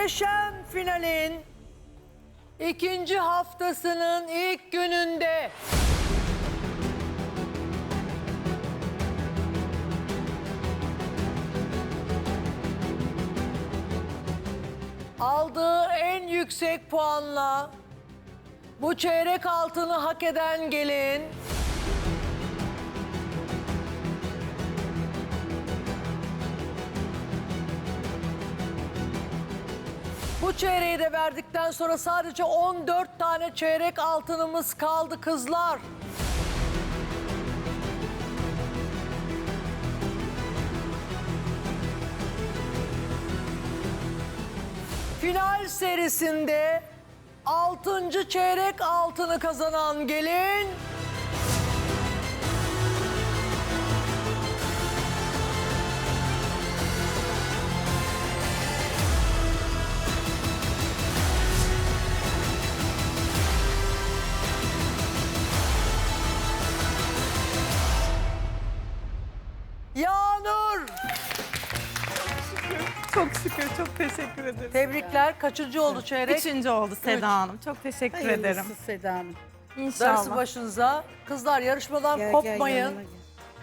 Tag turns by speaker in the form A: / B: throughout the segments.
A: muhteşem finalin ikinci haftasının ilk gününde. Aldığı en yüksek puanla bu çeyrek altını hak eden gelin Bu çeyreği de verdikten sonra sadece 14 tane çeyrek altınımız kaldı kızlar. Final serisinde 6. çeyrek altını kazanan gelin Yağnur.
B: Çok şükür, çok teşekkür ederim.
A: Tebrikler. Kaçıncı oldu çeyrek?
B: Üçüncü oldu Seda Hanım. Çok teşekkür ederim.
C: Hayırlısı Seda Hanım.
A: Darısı
B: İnşallah.
A: başınıza. Kızlar yarışmadan
C: Gel, gel,
A: kopmayın.
C: yanıma gel.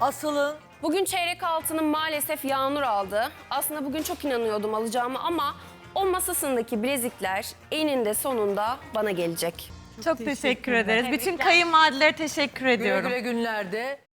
A: Asılın.
D: Bugün çeyrek altını maalesef Yağnur aldı. Aslında bugün çok inanıyordum alacağımı ama o masasındaki bilezikler eninde sonunda bana gelecek.
B: Çok teşekkür ederiz. Bütün kayınvalidelere teşekkür
A: Güle
B: ediyorum.
A: güle günlerde.